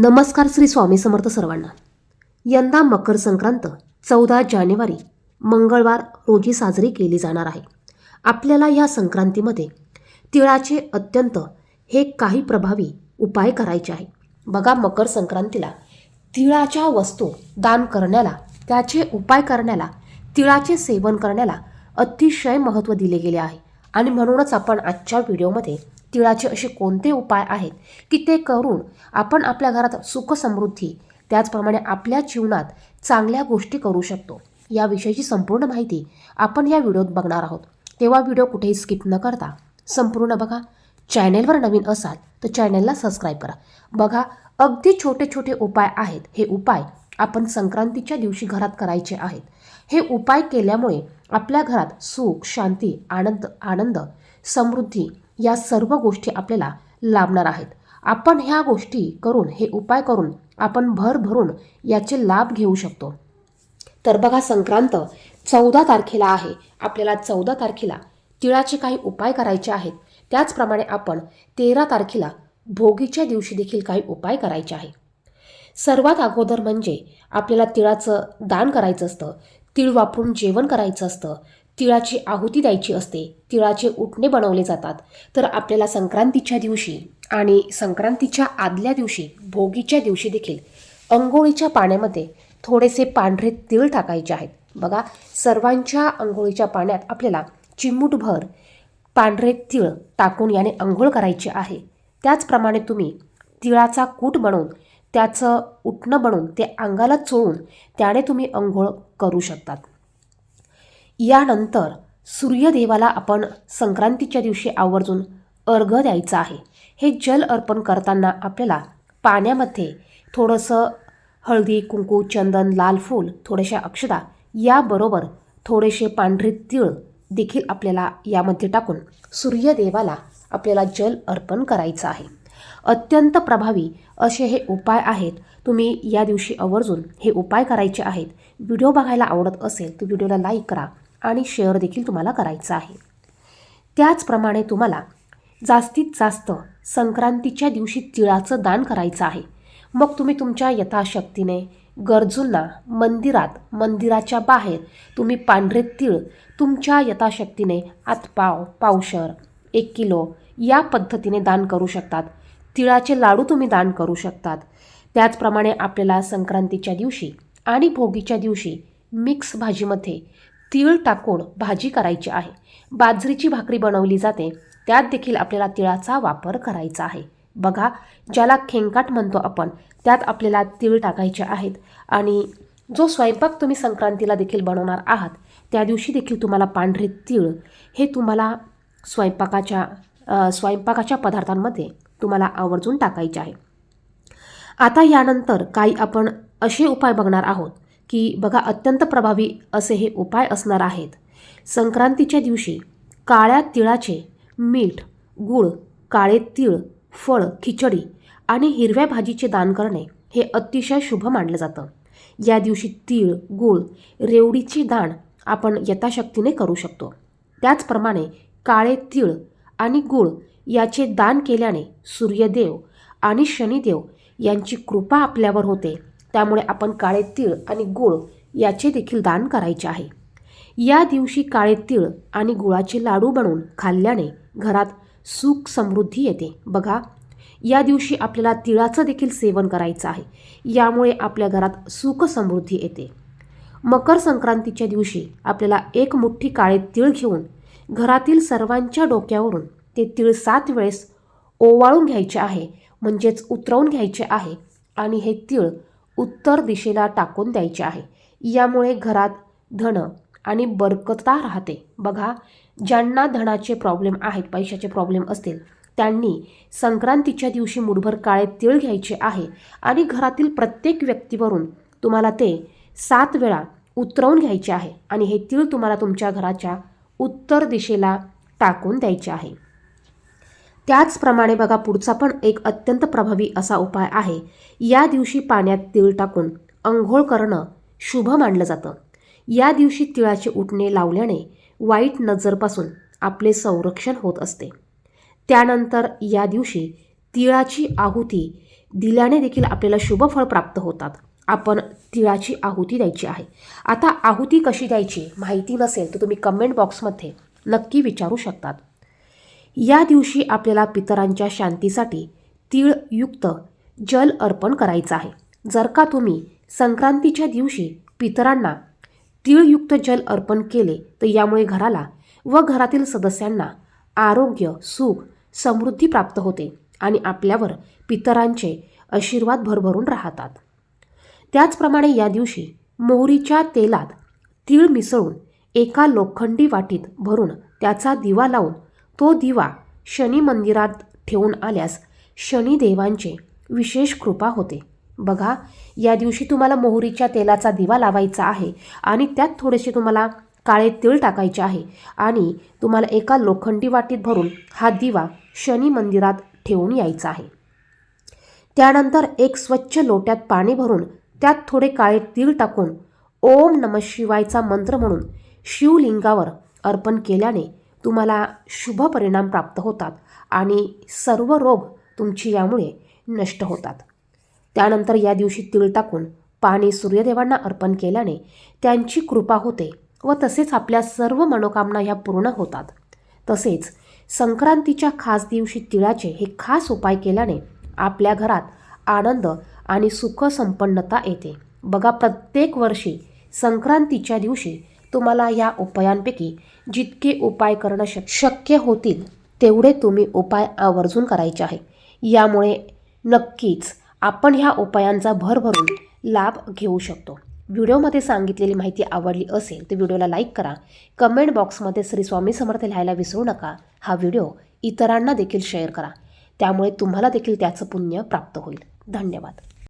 नमस्कार श्री स्वामी समर्थ सर्वांना. यंदा मकर संक्रांत चौदा जानेवारी मंगळवार रोजी साजरी केली जाणार आहे. आपल्याला या संक्रांतीमध्ये तिळाचे अत्यंत हे काही प्रभावी उपाय करायचे आहे. बघा मकर संक्रांतीला तिळाच्या वस्तू दान करण्याला त्याचे उपाय करण्याला तिळाचे सेवन करण्याला अतिशय महत्त्व दिले गेले आहे. आणि म्हणूनच आपण आजच्या व्हिडिओमध्ये तिळाचे असे कोणते उपाय आहेत की ते करून आपण आपल्या घरात सुख समृद्धी त्याचप्रमाणे आपल्या जीवनात चांगल्या गोष्टी करू शकतो याविषयीची संपूर्ण माहिती आपण या व्हिडिओत बघणार आहोत. तेव्हा व्हिडिओ कुठेही स्किप न करता संपूर्ण बघा. चॅनेलवर नवीन असाल तर चॅनेलला सबस्क्राईब करा. बघा अगदी छोटे छोटे उपाय आहेत. हे उपाय आपण संक्रांतीच्या दिवशी घरात करायचे आहेत. हे उपाय केल्यामुळे आपल्या घरात सुख शांती आनंद आनंद समृद्धी या सर्व गोष्टी आपल्याला लाभणार आहेत. आपण ह्या गोष्टी करून हे उपाय करून आपण भर भरून याचे लाभ घेऊ शकतो. तर बघा संक्रांत चौदा तारखेला आहे. आपल्याला चौदा तारखेला तिळाचे काही उपाय करायचे आहेत. त्याचप्रमाणे आपण तेरा तारखेला भोगीच्या दिवशी देखील काही उपाय करायचे आहे. सर्वात अगोदर म्हणजे आपल्याला तिळाचं दान करायचं असतं. तिळ वापरून जेवण करायचं असतं. तिळाची आहुती द्यायची असते तिळाचे उठणे बनवले जातात. तर आपल्याला संक्रांतीच्या दिवशी आणि संक्रांतीच्या आदल्या दिवशी भोगीच्या दिवशी देखील अंघोळीच्या पाण्यामध्ये थोडेसे पांढरे तीळ टाकायचे आहेत. बघा सर्वांच्या अंघोळीच्या पाण्यात आपल्याला चिमूटभर पांढरे तीळ टाकून याने अंघोळ करायची आहे. त्याचप्रमाणे तुम्ही तिळाचा कूट बनवून त्याचं उठणं बनवून ते अंगाला चोळून त्याने तुम्ही अंघोळ करू शकतात. यानंतर सूर्यदेवाला आपण संक्रांतीच्या दिवशी आवर्जून अर्घ द्यायचं आहे. हे जल अर्पण करताना आपल्याला पाण्यामध्ये थोडंसं हळदी कुंकू चंदन लाल फूल थोड्याशा अक्षदा याबरोबर थोडेसे पांढरे तीळ देखील आपल्याला यामध्ये टाकून सूर्यदेवाला आपल्याला जल अर्पण करायचं आहे. अत्यंत प्रभावी असे हे उपाय आहेत. तुम्ही या दिवशी आवर्जून हे उपाय करायचे आहेत. व्हिडिओ बघायला आवडत असेल तर व्हिडिओला लाईक करा. आणि शेअर देखील तुम्हाला करायचं आहे. त्याचप्रमाणे तुम्हाला जास्तीत जास्त संक्रांतीच्या दिवशी तिळाचं दान करायचं आहे. मग तुम्ही तुमच्या यथाशक्तीने गरजूंना मंदिरात मंदिराच्या बाहेर तुम्ही पांढरे तीळ तुमच्या यथाशक्तीने आतपाव पावशर एक किलो या पद्धतीने दान करू शकतात. तिळाचे लाडू तुम्ही दान करू शकतात. त्याचप्रमाणे आपल्याला संक्रांतीच्या दिवशी आणि भोगीच्या दिवशी मिक्स भाजीमध्ये तीळ टाकून भाजी करायची आहे. बाजरीची भाकरी बनवली जाते. त्यात देखील आपल्याला तिळाचा वापर करायचा आहे. बघा ज्याला खेंकाट म्हणतो आपण त्यात आपल्याला तीळ टाकायचे आहेत. आणि जो स्वयंपाक तुम्ही संक्रांतीला देखील बनवणार आहात त्या दिवशी देखील तुम्हाला पांढरे तीळ हे तुम्हाला स्वयंपाकाच्या स्वयंपाकाच्या पदार्थांमध्ये तुम्हाला आवर्जून टाकायचे आहे. आता यानंतर काही आपण असे उपाय बघणार आहोत. की बघा अत्यंत प्रभावी असे हे उपाय असणार आहेत. संक्रांतीच्या दिवशी काळ्या तिळाचे मीठ गूळ काळे तीळ फळ खिचडी आणि हिरव्या भाजीचे दान करणे हे अतिशय शुभ मानलं जातं. या दिवशी तीळ गूळ रेवडीची दान आपण यथाशक्तीने करू शकतो. त्याचप्रमाणे काळे तीळ आणि गूळ याचे दान केल्याने सूर्यदेव आणि शनिदेव यांची कृपा आपल्यावर होते. त्यामुळे आपण काळे तीळ आणि गूळ याचे देखील दान करायचे आहे. या दिवशी काळे तीळ आणि गुळाचे लाडू बनवून खाल्ल्याने घरात सुख समृद्धी येते. बघा या दिवशी आपल्याला तिळाचं देखील सेवन करायचं आहे. यामुळे आपल्या घरात सुख समृद्धी येते. मकर संक्रांतीच्या दिवशी आपल्याला एक मुठ्ठी काळे तीळ घेऊन घरातील सर्वांच्या डोक्यावरून ते तीळ सात वेळेस ओवाळून घ्यायचे आहे म्हणजेच उतरवून घ्यायचे आहे. आणि हे तीळ उत्तर दिशेला टाकून द्यायचे आहे. यामुळे घरात धन आणि बरकता राहते. बघा ज्यांना धनाचे प्रॉब्लेम आहेत पैशाचे प्रॉब्लेम असतील त्यांनी संक्रांतीच्या दिवशी मुठभर काळे तीळ घ्यायचे आहे आणि घरातील प्रत्येक व्यक्तीवरून तुम्हाला ते सात वेळा उतरवून घ्यायचे आहे आणि हे तीळ तुम्हाला तुमच्या घराच्या उत्तर दिशेला टाकून द्यायचे आहे. त्याचप्रमाणे बघा पुढचा पण एक अत्यंत प्रभावी असा उपाय आहे. या दिवशी पाण्यात तिळ टाकून अंघोळ करणं शुभ मानलं जातं. या दिवशी तिळाचे उठणे लावल्याने वाईट नजरपासून आपले संरक्षण होत असते. त्यानंतर या दिवशी तिळाची आहुती दिल्याने देखील आपल्याला शुभफळ प्राप्त होतात. आपण तिळाची आहुती द्यायची आहे. आता आहुती कशी द्यायची माहिती नसेल तर तुम्ही कमेंट बॉक्समध्ये नक्की विचारू शकतात. या दिवशी आपल्याला पितरांच्या शांतीसाठी तीळयुक्त जल अर्पण करायचं आहे. जर का तुम्ही संक्रांतीच्या दिवशी पितरांना तीळयुक्त जल अर्पण केले तर यामुळे घराला व घरातील सदस्यांना आरोग्य सुख समृद्धी प्राप्त होते आणि आपल्यावर पितरांचे आशीर्वाद भरभरून राहतात. त्याचप्रमाणे या दिवशी मोहरीच्या तेलात तीळ मिसळून एका लोखंडी वाटीत भरून त्याचा दिवा लावून तो दिवा शनी मंदिरात ठेवून आल्यास शनिदेवांचे विशेष कृपा होते. बघा या दिवशी तुम्हाला मोहरीच्या तेलाचा दिवा लावायचा आहे आणि त्यात थोडेसे तुम्हाला काळे तीळ टाकायचे आहे आणि तुम्हाला एका लोखंडी वाटीत भरून हा दिवा शनी मंदिरात ठेवून यायचा आहे. त्यानंतर एक स्वच्छ लोट्यात पाणी भरून त्यात थोडे काळे तीळ टाकून ओम नम शिवायचा मंत्र म्हणून शिवलिंगावर अर्पण केल्याने तुम्हाला शुभ परिणाम प्राप्त होतात आणि सर्व रोग तुमची यामुळे नष्ट होतात. त्यानंतर या दिवशी तिळ टाकून पाणी सूर्यदेवांना अर्पण केल्याने त्यांची कृपा होते व तसेच आपल्या सर्व मनोकामना ह्या पूर्ण होतात. तसेच संक्रांतीच्या खास दिवशी तिळाचे हे खास उपाय केल्याने आपल्या घरात आनंद आणि सुख संपन्नता येते. बघा प्रत्येक वर्षी संक्रांतीच्या दिवशी तुम्हाला या उपायांपैकी जितके उपाय करणं शक शक्य होतील तेवढे तुम्ही उपाय आवर्जून करायचे आहे. यामुळे नक्कीच आपण ह्या उपायांचा भरभरून लाभ घेऊ शकतो. व्हिडिओमध्ये सांगितलेली माहिती आवडली असेल तर व्हिडिओला लाईक करा. कमेंट बॉक्समध्ये श्री स्वामी समर्थ लिहायला विसरू नका. हा व्हिडिओ इतरांना देखील शेअर करा. त्यामुळे तुम्हाला देखील त्याचं पुण्य प्राप्त होईल. धन्यवाद.